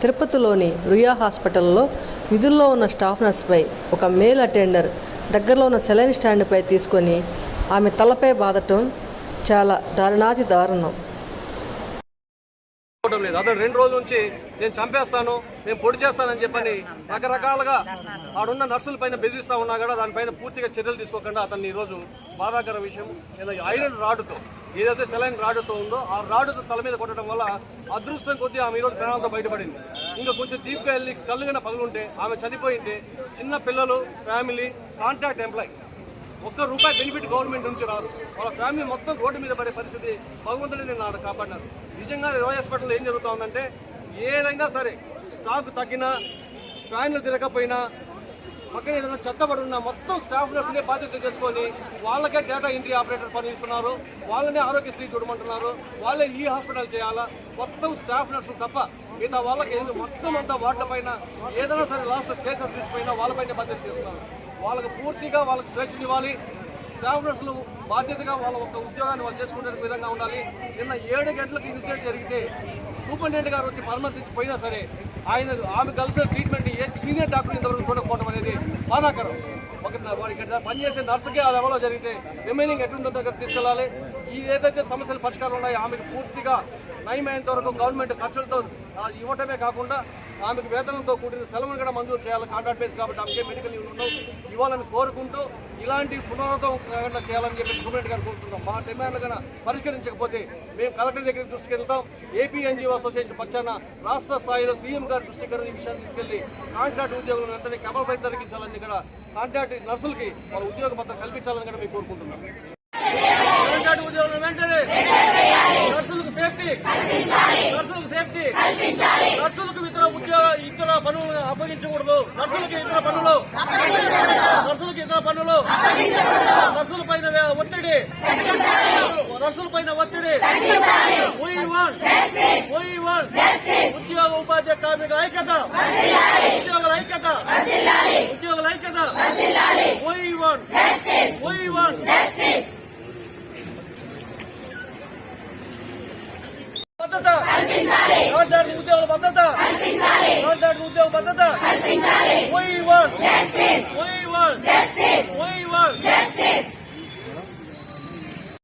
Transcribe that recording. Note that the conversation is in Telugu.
తిరుపతిలోని రుయా హాస్పిటల్లో విధుల్లో ఉన్న స్టాఫ్ నర్స్పై ఒక మేల్ అటెండర్ దగ్గరలో ఉన్న సెలైన్ స్టాండ్పై తీసుకొని ఆమె తలపై బాధటం చాలా దారుణాతి దారుణం. లేదు. అతను రెండు రోజుల నుంచి నేను చంపేస్తాను నేను పొడి చేస్తానని చెప్పని రకరకాలుగా ఆడున్న నర్సుల పైన బెదిరిస్తా ఉన్నా కూడా దానిపైన పూర్తిగా చర్యలు తీసుకోకుండా అతన్ని ఈరోజు బాధాకర విషయం ఐరన్ రాడుతో ఏదైతే సెలైన్ రాడ్తో ఉందో ఆ రాడుతో తల మీద కొట్టడం వల్ల అదృష్టం కొద్దీ ఆమె ఈరోజు ప్రాణాలతో బయటపడింది. ఇంకా కొంచెం డీప్గా వెళ్ళి కళ్ళుగా పగులుంటే ఆమె చనిపోయింటే చిన్న పిల్లలు ఫ్యామిలీ కాంట్రాక్ట్ ఎంప్లాయ్ ఒక్క రూపాయి బెనిఫిట్ గవర్నమెంట్ నుంచి రాదు. వాళ్ళ ఫ్యామిలీ మొత్తం రోడ్డు మీద పడే పరిస్థితి భగవంతుడిని నేను ఆడ కాపాడినారు. నిజంగా రోయల్ హాస్పిటల్లో ఏం జరుగుతూ ఉందంటే ఏదైనా సరే స్టాక్ తగ్గినా ఫ్యాన్లు తిరగకపోయినా పక్కన ఏదైనా చెత్తబడి ఉన్న మొత్తం స్టాఫ్ నర్సునే బాధ్యత తెచ్చుకొని వాళ్ళకే డేటా ఎంట్రీ ఆపరేటర్ పనిస్తున్నారు వాళ్ళనే ఆరోగ్యశ్రీ చూడమంటున్నారు. వాళ్ళే ఈ హాస్పిటల్ చేయాలా? మొత్తం స్టాఫ్ నర్సులు తప్ప మిగతా వాళ్ళకి మొత్తం అంతా వాటిల పైన ఏదైనా సరే లాస్ట్ స్టేషన్ తీసుకుపోయినా వాళ్ళపైన బాధ్యత చేస్తున్నారు వాళ్ళకి పూర్తిగా వాళ్ళకి స్వేచ్ఛనివ్వాలి. స్టాఫ్ నర్సులు బాధ్యతగా వాళ్ళ ఒక ఉద్యోగాన్ని వాళ్ళు చేసుకునే విధంగా ఉండాలి. నిన్న ఏడు గంటలకు ఇన్సిడెంట్ జరిగితే సూపరింటెండెంట్ గారు వచ్చి పరామర్శించి పోయినా సరే ఆయన ఆమె కలిసిన ట్రీట్మెంట్ ఏ సీనియర్ డాక్టర్ ఇంతవరకు చూడకపోవడం అనేది బాధాకరం. ఒక వాడు ఇక్కడ పనిచేసే నర్సుకే ఆ లెవెల్లో జరిగితే రిమైనింగ్ ఎటువంటి దగ్గర తీసుకెళ్ళాలి. ఈ ఏదైతే సమస్యలు పరిష్కారం ఉన్నాయో ఆమెకు పూర్తిగా నయమైనంత వరకు గవర్నమెంట్ ఖర్చులతో ఇవ్వటమే కాకుండా ఆమెకు వేతనంతో కూడిన సెలవును కూడా మంజూరు చేయాలి కాంట్రాక్ట్ బేస్ కాబట్టి ఆమెకే మెడికల్ యూనియన్ ఇవ్వాలని కోరుకుంటూ ఇలాంటి పునరుద్ధం కాకుండా చేయాలని చెప్పి గవర్నమెంట్ గారు కోరుకుంటాం మా డిమాండ్లు కన్నా పరిష్కరించకపోతే మేము కలెక్టర్ దగ్గరికి తీసుకెళ్తాం ఏపీ ఎన్జిఓ అసోసియేషన్ పక్షాన రాష్ట్ర స్థాయిలో సీఎం గారి దృష్టి కూడా ఈ విషయాన్ని తీసుకెళ్ళి కాంట్రాక్ట్ ఉద్యోగులను వెంటనే క్రమపై తొలగించాలని కూడా కాంట్రాక్ట్ నర్సులకి వాళ్ళ ఉద్యోగ భద్రత కల్పించాలని కూడా మేము కోరుకుంటున్నాం. కాంట్రాక్ట్ ఉద్యోగులను వెంటనే సేఫ్టీ నర్సులకు సేఫ్టీ. నర్సులకు ఇతర ఉద్యోగ ఇతర పనులు అప్పగించకూడదు. నర్సులకి ఇతర పనులు. నర్సులకి ఇతర పనులు. నర్సుల పైన ఒత్తిడి. నర్సుల పైన ఒత్తిడి. ఉద్యోగ ఉపాధ్యాయ కార్మిక ఐక్యత. ఉద్యోగుల ఐక్యత. ఉద్యోగుల ఐక్యత. want- We want భద్రత కాంట్రాక్ట్ ఉద్యోగుల భద్రత. కాంట్రాక్ట్ ఉద్యోగ భద్రత. We want. We want. We want.